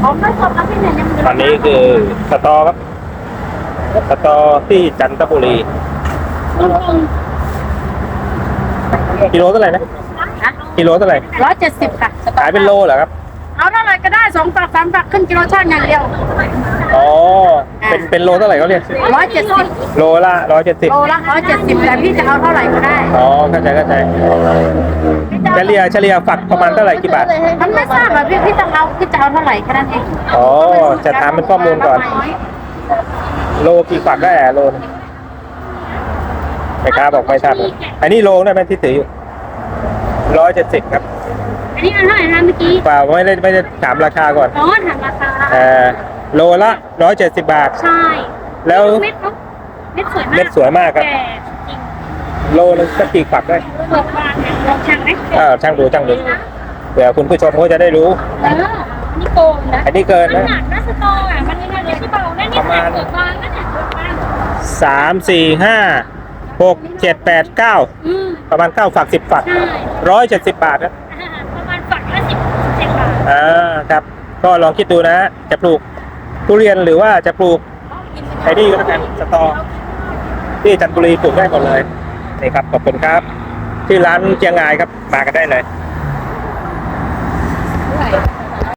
ของไม่สดแล้วพี่เนี่ยยังตอนนี้คือสตอครับ สตอที่จันทบุรีกิโลเท่าไหร่นะกิโลเท่าไหร่ร้อยเจ็ดสิบค่ะขายเป็นโลเหรอครับ เอาเท่าไหร่ก็ได้สองฝักสามฝักขึ้นกิโลช่างอย่างเดียว อ๋อ เป็นเป็นโลเท่าไหร่เขาเรียกร้อยเจ็ดสิบโลละร้อยเจ็ดสิบโลละร้อยเจ็ดสิบแต่พี่จะเอาเท่าไหร่ก็ได้อ๋อเข้าใจเข้าใจเฉลี่ยเฉลี่ยฝักประมาณเท่าไหร่กี่บาท มันไม่ทราบอะพี่พี่จะเอาพี่จะเอาเท่าไหร่แค่นั้นเองอ๋อจะถามเป็นข้อมูลก่อน โลกี่ฝักได้อะโลนึงแม่ค้าบอกไม่ทราบอันนี้โลได้ไหมที่ถืออยู่ร้อยเจ็ดสิบครับ อันนี้มันเท่าไหร่นะเมื่อกี้ เปล่าไม่ได้ไม่ได้ถามราคาก่อนอ๋อถามราคา เออโลละร้อยเจ็ดสิบบาท ใช่แล้วเม็ดเขาเม็ดสวยมากเม็ดสวยมากครับ แก่จริงโลนึงสักกี่ฝักได้เปลือกบางเนี่ยลองชั่งไหมเออช่างดูช่างดูเผื่อคุณผู้ชมเขาจะได้รู้ เออนี่โกงนะอันนี้เกินมันนะหนักนะสตออะ มันยังไงที่เบาแน่นี่ประมาณ เปลือกบางนั่นแหละเปลือกบางสามสี่ห้าหกเจ็ดแปดเก้าอืม ประมาณเก้าฝักสิบฝักใช่ ร้อยเจ็ดสิบบาทนะอ่าประมาณฝักละสิบเจ็ดบาท อ่ ครับ ก็ลองคิดดูนะจะปลูกทุเรียนหรือว่าจะปลูกไอ้นี่ก็แล้วกันสตอที่จันทบุรีปลูกได้หมดเลยนี่ครับขอบคุณครับ ที่ร้านเจียงไายครับมากันได้เลย